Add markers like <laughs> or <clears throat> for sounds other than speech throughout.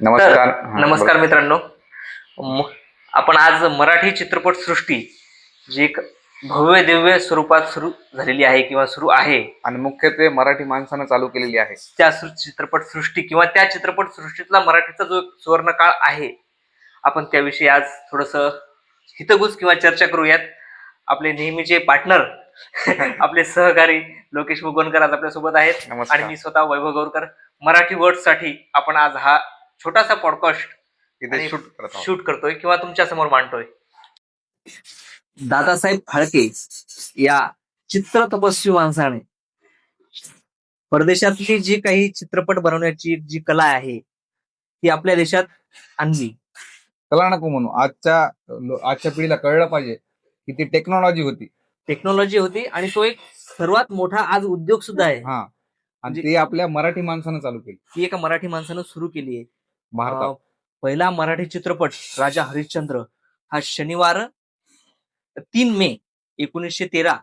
नमस्कार. नमस्कार मित्रांनो. आपण आज मराठी चित्रपट सृष्टी जी एक भव्य दिव्य स्वरूपात सुरू झालेली आहे किंवा सुरू आहे. आणि मुख्यत्वे मराठी माणसानं चालू केलेली आहे. त्या चित्रपट सृष्टी किंवा त्या चित्रपट सृष्टीतला मराठीचा जो सुवर्ण काळ आहे आपण त्याविषयी आज थोडस हितगुज किंवा चर्चा करूयात. आपले नेहमीचे पार्टनर <laughs> आपले सहकारी लोकेश मुगवणकर आज आपल्यासोबत आहेत. आणि मी स्वतः वैभव गौरकर मराठी वर्डसाठी आपण आज हा छोटासा पॉडकास्ट इथे शूट करत आहोत. शूट करतोय किंवा तुमच्यासमोर मांडतोय. दादासाहेब फाळके या चित्र तपस्वी माणसाने परदेशातली जी काही चित्रपट बनवण्याची जी कला आहे ती आपल्या देशात आणली. कला नको म्हणू आजच्या लो- आजच्या पिढीला कळलं पाहिजे की ती टेक्नॉलॉजी होती. टेक्नॉलॉजी होती आणि तो एक सर्वात मोठा आज उद्योग सुद्धा आहे. हा. आणि म्हणजे- ती आपल्या मराठी माणसानं चालू केली. ती एका मराठी माणसानं सुरू केली आहे. भारतात. अं, पहिला मराठी चित्रपट राजा हरिश्चंद्र हा शनिवार तीन मे एकोणीसशे तेरा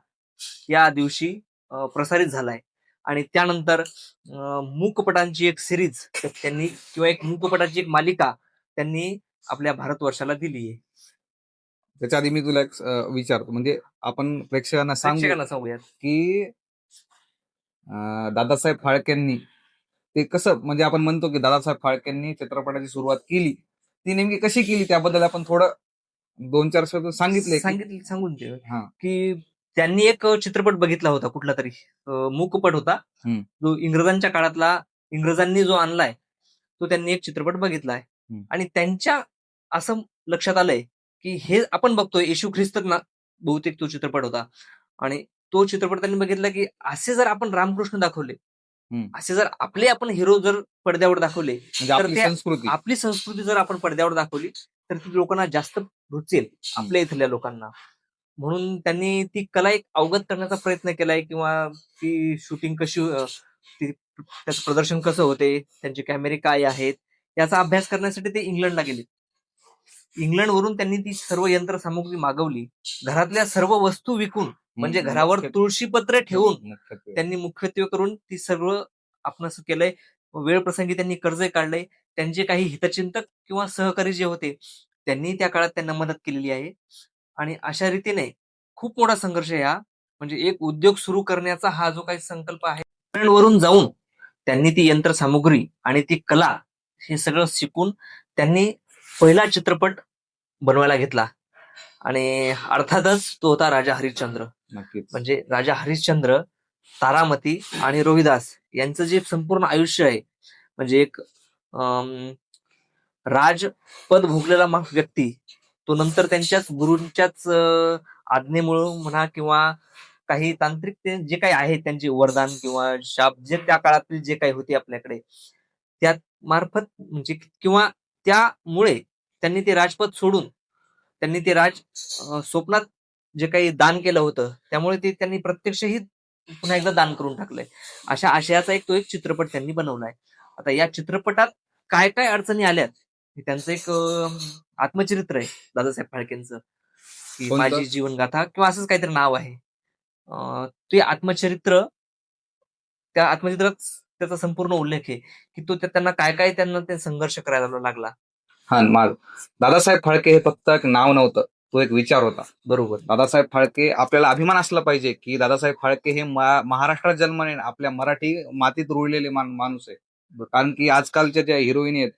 या दिवशी अं, प्रसारित झालाय. आणि त्यानंतर अं, मूकपटांची एक सिरीज त्यांनी किंवा एक मूकपटाची एक मालिका त्यांनी आपल्या भारतवर्षाला दिली आहे. त्याच्या आधी मी तुला एक अं, विचारतो. म्हणजे आपण प्रेक्षकांना सांगू प्रेक्षकांना सांगूयात. की अं, दादासाहेब फाळकेंनी ते कसं म्हणजे आपण म्हणतो की दादासाहेब फाळकेंनी चित्रपटाची सुरुवात केली ती नेमकी कशी केली त्याबद्दल आपण थोडं दोन चार शब्द सांगितले सांगितलं सांगून ते हा. की त्यांनी एक चित्रपट बघितला होता कुठला तरी मूकपट होता. जो इंग्रजांच्या काळातला इंग्रजांनी जो आणलाय तो त्यांनी एक चित्रपट बघितलाय. आणि त्यांच्या असं लक्षात आलंय की हे आपण बघतोय येशू ख्रिस्त ना बहुतेक तो चित्रपट होता आणि तो चित्रपट त्यांनी बघितला की असे जर आपण रामकृष्ण दाखवले. असे जर आपले आपण हिरो जर पडद्यावर दाखवले म्हणजे तर आपली संस्कृती. आपली संस्कृती जर आपण पडद्यावर दाखवली तर ती लोकांना जास्त रुचेल आपल्या इथल्या लोकांना. म्हणून त्यांनी ती कला एक अवगत करण्याचा प्रयत्न केलाय किंवा ती शूटिंग कशी अं, ती त्याचं प्रदर्शन कसं होते त्यांचे कॅमेरे काय आहेत याचा अभ्यास करण्यासाठी ते इंग्लंडला गेले इंग्लंडवरून त्यांनी ती सर्व यंत्रसामुग्री मागवली. घरातल्या सर्व वस्तू विकून म्हणजे. घरावर तुळशीपत्र ठेवून. त्यांनी मुख्यत्वे करून ती सर्व आपण असं केलंय वेळ प्रसंगी त्यांनी कर्ज काढलंय त्यांचे काही हितचिंतक किंवा सहकारी जे होते त्यांनी त्या काळात त्यांना मदत केलेली आहे आणि अशा रीतीने खूप मोठा संघर्ष हा म्हणजे एक उद्योग सुरू करण्याचा हा जो काही संकल्प आहे वरून जाऊन त्यांनी ती यंत्रसामुग्री आणि ती कला हे सगळं शिकून त्यांनी पहिला चित्रपट बनवायला घेतला आणि अर्थातच तो होता राजा हरिश्चंद्र. म्हणजे राजा हरिश्चंद्र तारामती आणि रोहिदास यांचं जे संपूर्ण आयुष्य आहे म्हणजे एक अं, राजपद भोगलेला व्यक्ती तो नंतर त्यांच्याच गुरूंच्याच आज्ञेमुळं म्हणा किंवा काही तांत्रिक ते जे काही आहे त्यांचे वरदान किंवा शाप जे त्या काळातील जे काही होते आपल्याकडे त्या मार्फत म्हणजे किंवा त्यामुळे त्यांनी ते राजपद सोडून त्यांनी ते राज स्वप्नात जे काही दान केलं होतं त्यामुळे ते त्यांनी प्रत्यक्षही पुन्हा एकदा दान करून टाकलंय. अशा आशयाचा एक तो एक चित्रपट त्यांनी बनवलाय. आता या चित्रपटात काय काय अडचणी आल्यात हे त्यांचं एक आत्मचरित्र आहे दादासाहेब फाळकेंचं. की? माझी जीवनगाथा किंवा असंच काहीतरी नाव आहे. ते आत्मचरित्र त्या आत्मचरित्रात त्याचा संपूर्ण उल्लेख आहे की तो त्या- त्यांना काय काय त्यांना ते संघर्ष करायला लागला. हा माझ दादासाहेब फाळके हे फक्त एक नाव नव्हतं तो एक विचार होता. बरोबर. दादासाहेब फाळके आपल्याला अभिमान असला पाहिजे की दादासाहेब फाळके हे महाराष्ट्रात जन्माने आपल्या मराठी मातीत रुळलेले माणूस आहे. कारण की आजकालच्या ज्या हिरोईन आहेत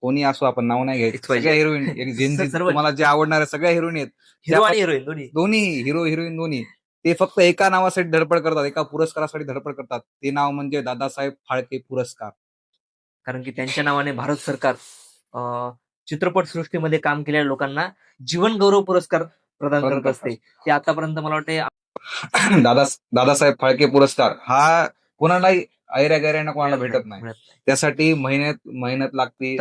कोणी असो आपण नाव नाही घ्यायचं. सगळ्या हिरोईन. <laughs> तुम्हाला जे आवडणाऱ्या सगळ्या हिरोईन आहेत हिरो आणि हिरोईन दोन्ही. दोन्ही हिरो हिरोईन दोन्ही. ते फक्त एका नावासाठी धडपड करतात एका पुरस्कारासाठी धडपड करतात. ते नाव म्हणजे दादासाहेब फाळके पुरस्कार. कारण की त्यांच्या नावाने भारत सरकार अं, चित्रपट सृष्टीमध्ये काम केलेल्या लोकांना जीवन गौरव पुरस्कार प्रदान करत असते. ते आतापर्यंत मला वाटते <clears throat> दादा दादासाहेब फाळके पुरस्कार हा कोणालाही ऐऱ्या गैऱ्यानं कोणाला भेटत नाही. त्यासाठी मेहनत मेहनत लागते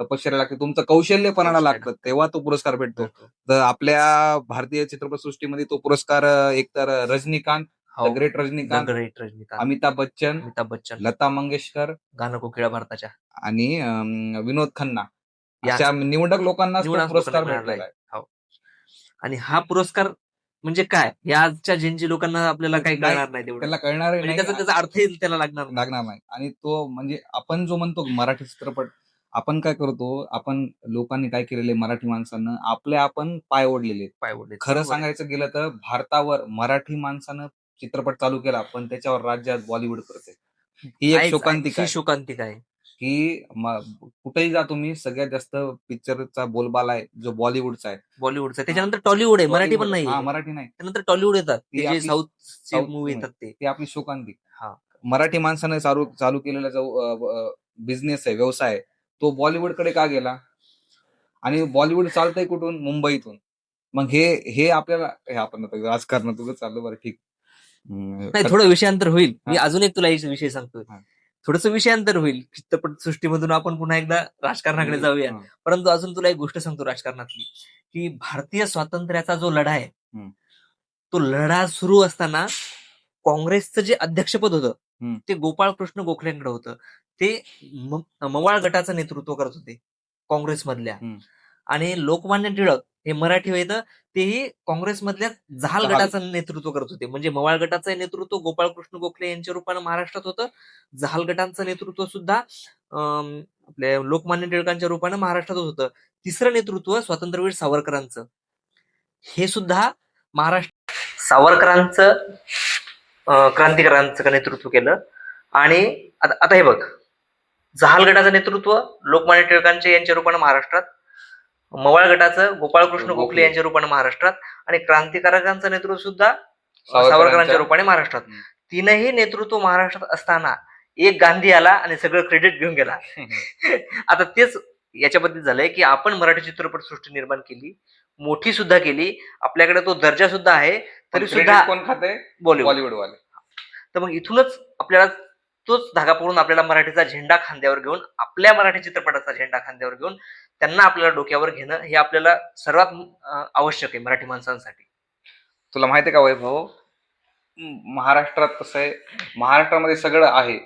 तपश्चर्या लागते. तुमचं कौशल्यपणाला लागतं तेव्हा तो पुरस्कार भेटतो. तर आपल्या भारतीय चित्रपट सृष्टीमध्ये तो पुरस्कार एकतर रजनीकांत हो. Great Rajinikanth Great Rajinikanth. Amitabh Bachchan Amitabh Bachchan. Lata Mangeshkar गाणं कोकिळा भारताच्या. आणि विनोद खन्ना. या निवडक लोकांना पुरस्कार भेटलेला आहे आणि हा पुरस्कार म्हणजे काय? या आजच्या जेनजी लोकांना आपल्याला काही कळणार नाही त्याला कळणार म्हणजे त्याचा अर्थ येईल त्याला लागणार नाही. लागणार नाही. आणि तो म्हणजे आपण जो म्हणतो मराठी चित्रपट आपण काय करतो आपण लोकांनी काय केलेले मराठी माणसानं आपले आपण पाय ओढलेले. पाय ओढले खरं सांगायचं गेलं तर भारतावर मराठी माणसानं चित्रपट चालू केला पण त्याच्यावर राज्यात बॉलिवूड करते ही एक शोकांतिका ही शोकांतिका आहे. की कुठेही जा तुम्ही सगळ्यात जास्त पिक्चरचा बोलबाला आहे जो बॉलिवूडचा आहे. बॉलिवूडचा. त्याच्यानंतर टॉलिवूड आहे मराठी पण नाही हा मराठी नाही. त्यानंतर टॉलिवूड येतात South मूवी. येतात ते. आपली शोकांतिक हा. मराठी माणसानं चालू चालू केलेला जो बिझनेस आहे व्यवसाय तो बॉलिवूडकडे का गेला? आणि बॉलिवूड चालतंय कुठून? मुंबईतून. मग हे हे आपल्याला हे आपण आता राजकारणात उगाच चाललं बरं ठीक. नाही थोडं विषयांतर होईल. मी. अजून एक तुला विषय सांगतोय. हा. थोडस विषयांतर होईल चित्रपट सृष्टीमधून आपण पुन्हा एकदा राजकारणाकडे जाऊया. परंतु अजून तुला एक गोष्ट सांगतो राजकारणातली की भारतीय स्वातंत्र्याचा जो लढा आहे. तो लढा सुरू असताना काँग्रेसचं जे अध्यक्षपद होतं. ते गोपाळकृष्ण गोखलेंकडे होतं ते मवाळ गटाचं नेतृत्व करत होते काँग्रेसमधल्या. आणि लोकमान्य टिळक हे मराठी होतं तेही काँग्रेसमधल्या जहाल. गटाचं नेतृत्व करत होते. म्हणजे मवाळ गटाचं नेतृत्व गोपाळकृष्ण गोखले यांच्या रूपानं महाराष्ट्रात होतं. जहाल गटांचं नेतृत्व सुद्धा अं, आपल्या लोकमान्य टिळकांच्या रूपानं महाराष्ट्रात होतं. तिसरं नेतृत्व स्वातंत्र्यवीर सावरकरांचं. हे सुद्धा महाराष्ट्र सावरकरांचं क्रांतिकारांचं नेतृत्व केलं. आणि आता आता हे बघ. जहाल गटाचं नेतृत्व लोकमान्य टिळकांचे यांच्या रूपानं महाराष्ट्रात मवाळ गटाचं गोपाळकृष्ण गोखले. यांच्या रूपानं महाराष्ट्रात आणि क्रांतिकारकांचं नेतृत्व सुद्धा सावरकरांच्या- रूपाने महाराष्ट्रात. तीनही नेतृत्व महाराष्ट्रात असताना एक गांधी आला आणि सगळं क्रेडिट घेऊन गेला. <laughs> आता तेच याच्याबद्दल झालंय की आपण मराठी चित्रपट सृष्टी निर्माण केली मोठी सुद्धा केली आपल्याकडे तो दर्जा सुद्धा आहे तरी सुद्धा कोण खाते बॉलिवूड बॉलिवूड वाले तर मग इथूनच आपल्याला तोच धागा पकडून आपल्याला मराठीचा झेंडा खांद्यावर घेऊन आपल्या मराठी चित्रपटाचा झेंडा खांद्यावर घेऊन त्यांना आपल्याला डोक्यावर घेणं हे आपल्याला सर्वात आवश्यक आहे मराठी माणसांसाठी तुला माहितीये का वैभव महाराष्ट्रात कसं आहे महाराष्ट्रामध्ये सगळं आहे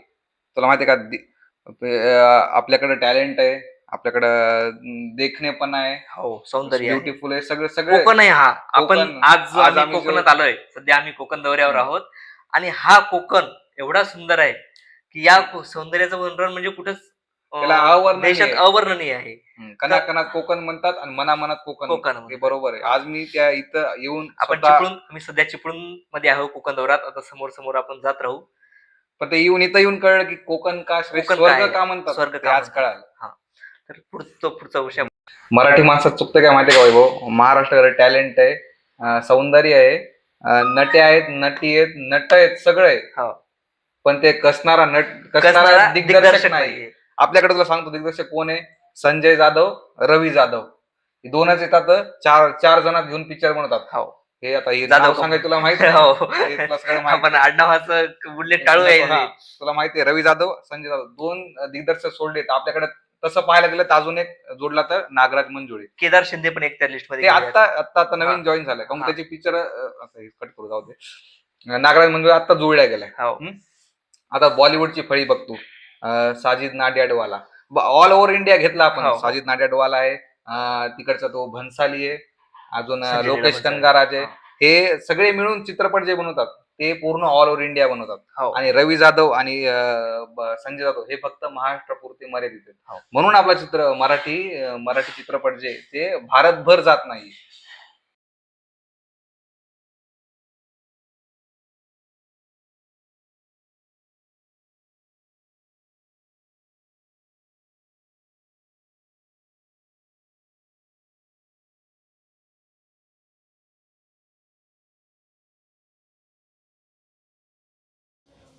तुला माहितीये का आपल्याकडे टॅलेंट आहे आपल्याकडं देखणे पण आहे हो सौंदर्य. ब्युटिफुल आहे सगळं सगळं कोकण आहे हा आपण. आज आज आम्ही कोकणात आलोय सध्या आम्ही कोकण दौऱ्यावर. आहोत आणि हा कोकण एवढा सुंदर आहे की या सौंदर्याचं वर्णन म्हणजे कुठंच देशात. अवर्णनीय आहे हम्म, कणात कणात कोकण म्हणतात आणि मना मनात कोकण कोकण हे. बरोबर आहे. आज मी त्या इथं येऊन आपण स्वतः- चिपळूण आम्ही सध्या चिपळूणमध्ये आहोत कोकण दौऱ्यात. आता समोर समोर आपण जात राहू. पण ते येऊन इथं येऊन कळलं की कोकण का श्रेष्ठ कोकण स्वर्ग? का म्हणतात? स्वर्ग ते का आज म्हणतात? कळालं. तर पुढचा पुढचा विषय मराठी माणसात चुकतं काय माहितीये का वैभव? महाराष्ट्राकडे टॅलेंट आहे अं, सौंदर्य आहे अं, नटे आहेत नटी आहेत नट आहेत सगळं. आहे हो. पण ते कसणारा नट कसणारा कसणारा दिग्दर्शक दिग्दर्शक नाही नाहीये. आपल्याकडे तुला सांगतो दिग्दर्शक कोण आहे? संजय जाधव रवी जाधव हे दोनच येतात चार चार जणात घेऊन पिक्चर बनवतात हो. हे आता हे जाधव. सांगायचं तुला माहिती आहे? हो. तुला माहिती आपण आडनावाचं बुलेट टाळू आहे तुला माहितीये रवी जाधव संजय जाधव दोन दिग्दर्शक सोडले तर आपल्याकडे तसं पाहायला गेलं तर अजून एक जोडला तर नागराज मंजुळे केदार शिंदे पण एक त्या लिस्टमध्ये आता आता आता नवीन. जॉईन झालंय कारण. त्याचे पिक्चर कट करू जाऊ दे नागराज मंजुळे आता जुळल्या गेलाय हो. आता बॉलिवूडची फळी बघतो Sajid Nadiadwala all over India घेतला आपण हो. साजिद नाडियाडवाला आहे अं, तिकडचा तो भंसाली आहे अजून लोकेश. कनगाराज आहे हा. हे सगळे मिळून चित्रपट जे बनवतात ते पूर्ण ऑल ओव्हर इंडिया बनवतात हो. आणि रवी जाधव आणि अं, ब- संजय जाधव हे फक्त महाराष्ट्रापुरते मर्यादित आहेत हो. म्हणून आपला चित्र मराठी अं, मराठी चित्रपट जे ते भारतभर जात नाही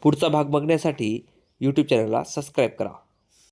पुढचा भाग बघण्यासाठी यूट्यूब चॅनलला सबस्क्राईब करा.